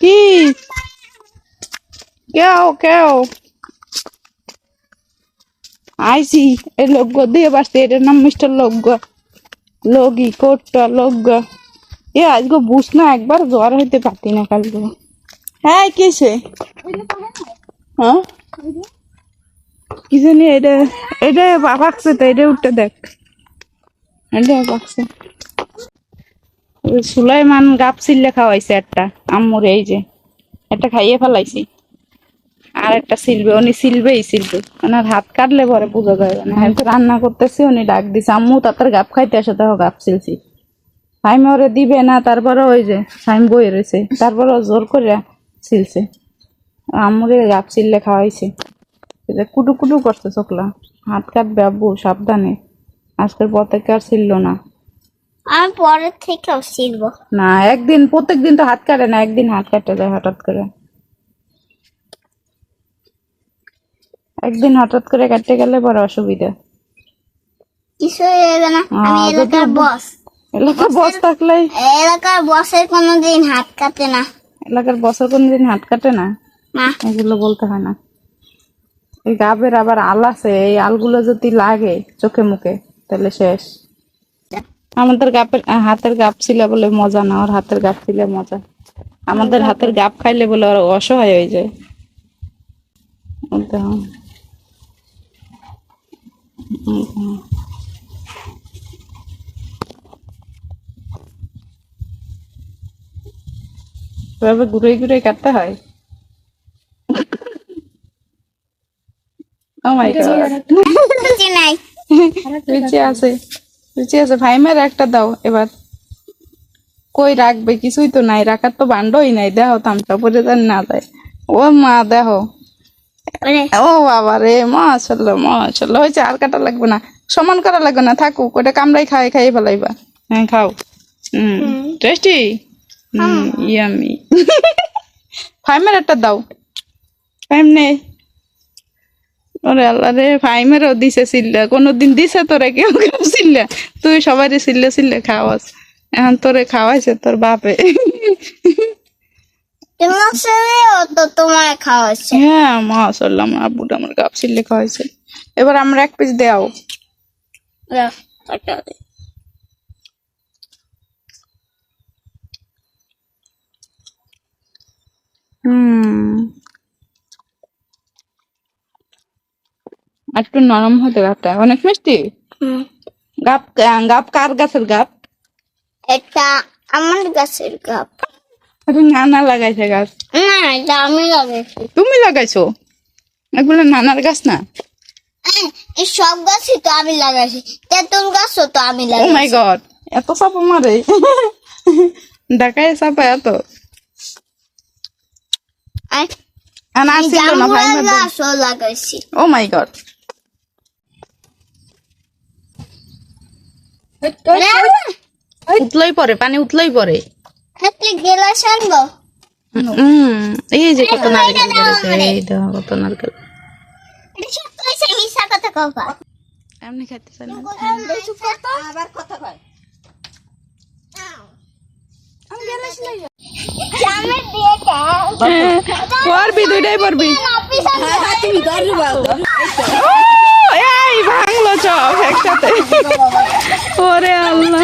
কি? কেও কেও। আইসি এই লোক দিয়ে বাসছে এটার নাম মিস্টার লোক লগি, কোটটা লোক এ আজকে বুঝ না, একবার জ্বর হইতে পারতি না কালকে হ্যাঁ কিসে হ্যাঁ? কি জানি, এটা এটা পাকছে তো, এটা উঠতে দেখ। এটা পাকছে সুলাইমান গাপ সিল্লে খাওয়াইছে একটা। আম্মুর এই যে, একটা খাইয়ে ফেলাইছি। আর একটা সিলবে উনি সিলবেই সিলবে ওনার হাত কাটলে পরে পুজো যায় না। হ্যাঁ রান্না করতেছি, উনি ডাক দিছে, আম্মু, তাড়াতাড়ি গাপ খাইতে আসে, দেখো গাপ সিলছি সাইম ওরে দিবে না, তারপরে ওই যে, সাইম বই রয়েছে, তারপরে জোর করে সিলছে আম্মুরে গাপ সিললে খাওয়াইছে। কুটু কুটু করছে চোখলা। হাত কাটবে আব্বু, সাবধানে। আজকের পর থেকে আর ছিল না। আমি পরের থেকেও শিখব। না একদিন প্রত্যেক দিন তো হাত কাটে না একদিন হাত কাটে যায় হঠাৎ করে। একদিন হঠাৎ করে কাটতে গেলে বড় অসুবিধা। কিছু না আমি এলাকার বস থাকলেই এলাকার বসের কোনোদিন হাত কাটে না। এলাকার কোনদিন হাত কাটে না? না। এগুলো বলতে হয় না। এই গাবের আবার আল আছে এই আলগুলো যদি লাগে চোখে মুখে তাহলে শেষ। আমাদের গাপের হাতের গাপ ছিল বলে মজা না ওর হাতের গাপ ছিল মজা। আমাদের হাতের গাপ খাইলে বলে ওর অসহায় হয়ে যায়। এভাবে ঘুরে ঘুরে কাটতে হয়? ও মাই গড বুঝি আছে। রুচি আছে ভাইমার একটা দাও এবার কই রাখবে? কিছুই তো নাই রাখার তো বান্ডই নাই দেখো তামটা পরে যেন না দেয়। ও মা দেখো ও বাবা রে মাশাল্লাহ মাশাল্লাহ হয়েছে আর কাটা লাগবে না সমান করা লাগবে না থাকুক ওটা কামড়াই খাই খাই ফেলাইবা। হ্যাঁ খাও। হুম টেস্টি ইয়ামি ফাইমের একটা দাও। ফাইম নে। ওরে আল্লাহ রে ফাইমেরও দিছে সিল্লা কোনোদিন দিছে তোরে কেউ কেউ সিল্লা। তুই সবাই সিল্লে সিল্লে খাওয়াস। এখন তোরে খাওয়াইছে তোর বাপে। তোমার ছেলেও তো তোমার হ্যাঁ আমার আব্বুটা আমার গাপ খাওয়াইছে। এবার আমরা এক পিস দেও ওরা কাটা দে। হুম একটু নরম হতে গাপটা অনেক মিষ্টি। গাপ গাপ কার গাছের গাপ? এটা আমার গাছের এটা নানা লাগাইছে গাছ। না এটা আমি লাগাইছি। তুমি লাগাইছো? এগুলো নানার গাছ না? সব গাছই তো আমি লাগাইছি। তেঁতুল গাছও তো আমি ও মাই গড এত সাপা মারে দেখায় সাপা এত। আর আর আর ছিল না ভাই লাগাইছি। ও মাই গড উতলাই পরে পানি উতলাই পরে। হাতে গেলাস আনব হুম এই যে কত নারকেল এই দেখো কত নারকেল। কথা কবা এমনি খাইতে চাই না। আবার কথা কয়। পড়বি দুইটাই পড়বি ও, এই ভাঙলো চপ একসাথে। ওরে আল্লাহ।